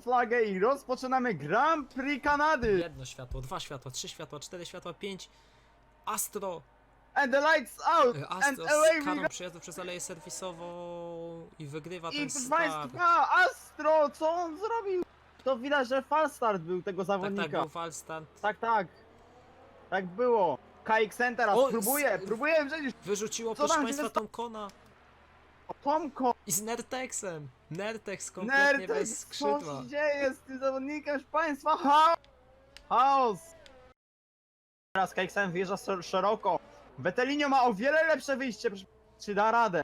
flagę i rozpoczynamy Grand Prix Kanady. Jedno światło, dwa światła, trzy światła, cztery światła, pięć. Astro, And the lights out. e, And Astro away z we karą go. przejazdu przez aleję serwisową i wygrywa I ten proszę start. Państwa, Astro, co on zrobił? To widać, że fal start był tego Tak, zawodnika. tak, był fal start. Tak, tak. Tak było. KXN teraz O, próbuje, s- próbuje przecież Wyrzuciło, Co proszę tam się Państwa, Tomkona Tomko. i z Nertexem. Nertex kompletnie bez co skrzydła. się dzieje z tym zawodnikiem, Państwa? Chaos! Chaos! Teraz KXN wjeżdża sz- szeroko. Vetelinio ma o wiele lepsze wyjście. proszę- Czy da radę?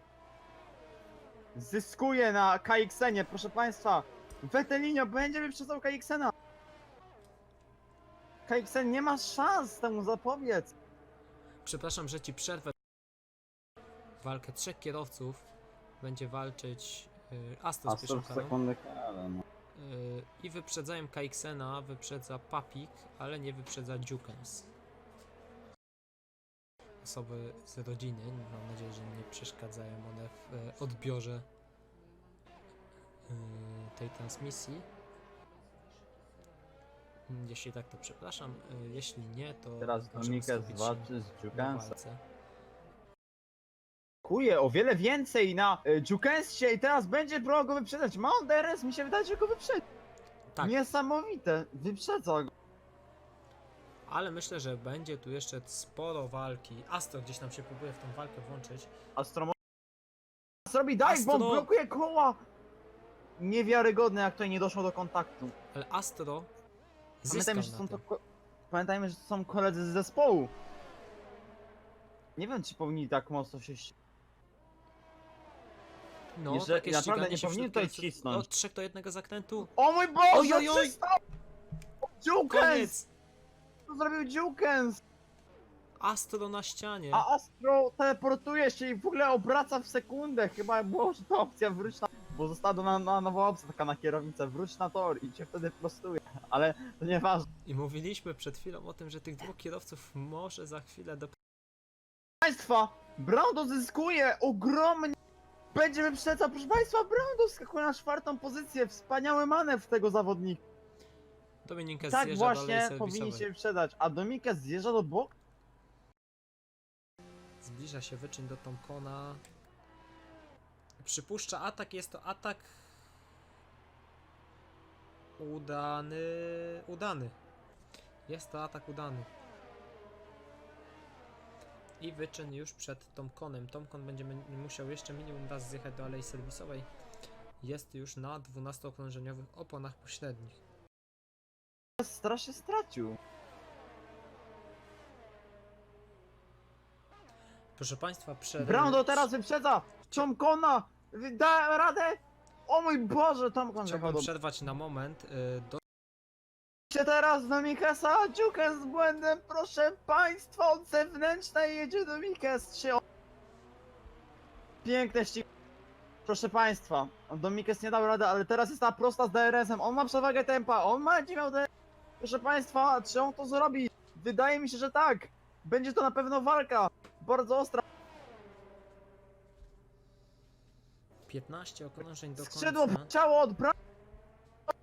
Zyskuje na KXN-ie, proszę Państwa. Vetelinio będzie wyprzedzał KXN-a. KXN nie ma szans temu zapobiec. Przepraszam, że ci przerwę. Walkę trzech kierowców będzie walczyć y, Astro z pierwszą karą. no. Y, I wyprzedzają KXN-a, wyprzedza Papik, ale nie wyprzedza Jukens. Osoby z rodziny, mam nadzieję, że nie przeszkadzają one w e, odbiorze y, tej transmisji. Jeśli tak, to przepraszam. y, Jeśli nie, to Teraz skupić się walczy z na Jukensem. walce. Kuje o wiele więcej na y, Jukensie i teraz będzie próbował go wyprzedzać. Ma on DRS, mi się wydaje, że go wyprzedza. Tak. Niesamowite, wyprzedza go. Ale myślę, że będzie tu jeszcze sporo walki. Astro gdzieś tam się próbuje w tą walkę włączyć. Astro zrobi dive bomb, Astro- blokuje koła. Niewiarygodne, jak tutaj nie doszło do kontaktu. Ale Astro Pamiętajmy, że są to Pamiętajmy, że to są koledzy z zespołu. Nie wiem, czy powinni tak mocno się ści- No, Jeżeli- takie naprawdę ściganie nie się powinien wśród tutaj cisnąć. Od trzech do jednego zakrętu. O mój Boże, Oj, oj, oj. Koniec! Co zrobił Jukens? Astro na ścianie. A Astro teleportuje się i w ogóle obraca w sekundę. Chyba była już ta opcja wróć na... Bo została na, na nowa opcja taka na kierownicę. Wróć na tor i cię wtedy prostuje. Ale to nieważne. I mówiliśmy przed chwilą o tym, że tych dwóch kierowców może za chwilę do... Państwa, Brando zyskuje ogromnie. Będzie wyprzedzał, proszę Państwa, Brando skakuje na czwartą pozycję. Wspaniały manewr tego zawodnika. Dominikę Tak zjeżdża właśnie powinni się wyprzedzać. A Dominika zjeżdża do boku. Zbliża się wyczyn do Tomkona. Przypuszcza atak, jest to atak udany, udany. Jest to atak udany. I wyczyn już przed Tomkonem. Tomkon będzie musiał jeszcze minimum raz zjechać do alei serwisowej. Jest już na 12-okrążeniowych oponach pośrednich. Strasznie stracił. Proszę Państwa, przed... Brando teraz wyprzedza Tomkona. Da radę. O mój Boże, Tomkon Chciałbym do przerwać na moment. y, Do... się teraz do Mikasa, Dziukę z błędem, proszę państwa, od zewnętrznej jedzie do Mikas, czy on... Piękne ścig... Proszę państwa, Domikas nie dał rady, ale teraz jest ta prosta z DRS-em, on ma przewagę tempa, on ma będzie miał DRS. Proszę państwa, czy on to zrobi? Wydaje mi się, że tak. Będzie to na pewno walka, bardzo ostra. 15 okrążeń do Skrzydło, końca. ciało od Bra...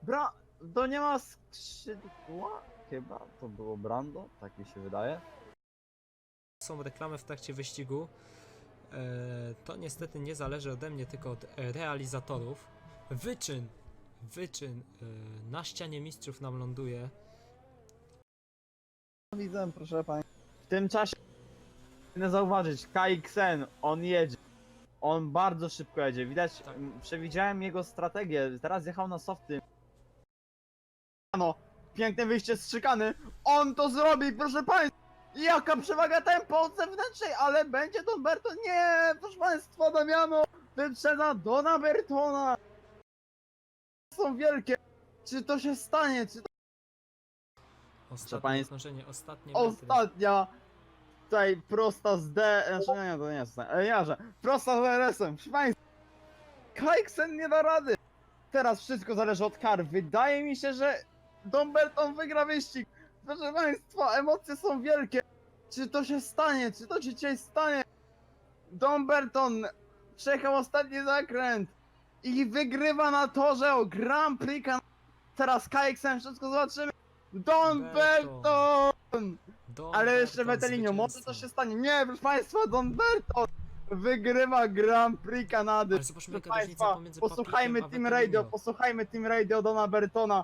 Bra... To nie ma skrzydła? Chyba to było Brando, tak mi się wydaje. Są reklamy w trakcie wyścigu. E, to niestety nie zależy ode mnie, tylko od realizatorów. Wyczyn, wyczyn e, na ścianie mistrzów nam ląduje. Widzę, proszę pani. W tym czasie chcę zauważyć, KXN, on jedzie. On bardzo szybko jedzie. Widać, Tak. m, przewidziałem jego strategię. Teraz jechał na softy. Piękne wyjście z szykany. On to zrobi, proszę państwa. Jaka przewaga tempo od zewnętrznej, ale będzie Don Berton. Nie, proszę państwa, Damiano wyprzedza Dona Bertona. Są wielkie. Czy to się stanie? Czy to Ostatnie państwa- okrążenie, ostatnie metry. Ostatnia. Tutaj prosta z D. Znaczy nie, to nie jest ostatnia. Ale ja, że prosta z RS-em. Proszę Państwa. Kajksen nie da rady. Teraz wszystko zależy od kar. Wydaje mi się, że Domberton wygra wyścig. Proszę Państwa, emocje są wielkie. Czy to się stanie? Czy to się dzisiaj stanie? Domberton przejechał ostatni zakręt i wygrywa na torze o Grand Prix. Kan- Teraz KXM, wszystko zobaczymy. Don Belton. Belton! Don Ale jeszcze Burton Vetelinio, może to się stanie. Nie, proszę państwa, Don Belton wygrywa Grand Prix Kanady. Ale zobaczmy Proszę jaka różnica państwa, pomiędzy posłuchajmy a Team Radio, posłuchajmy Team Radio Dona Bertona.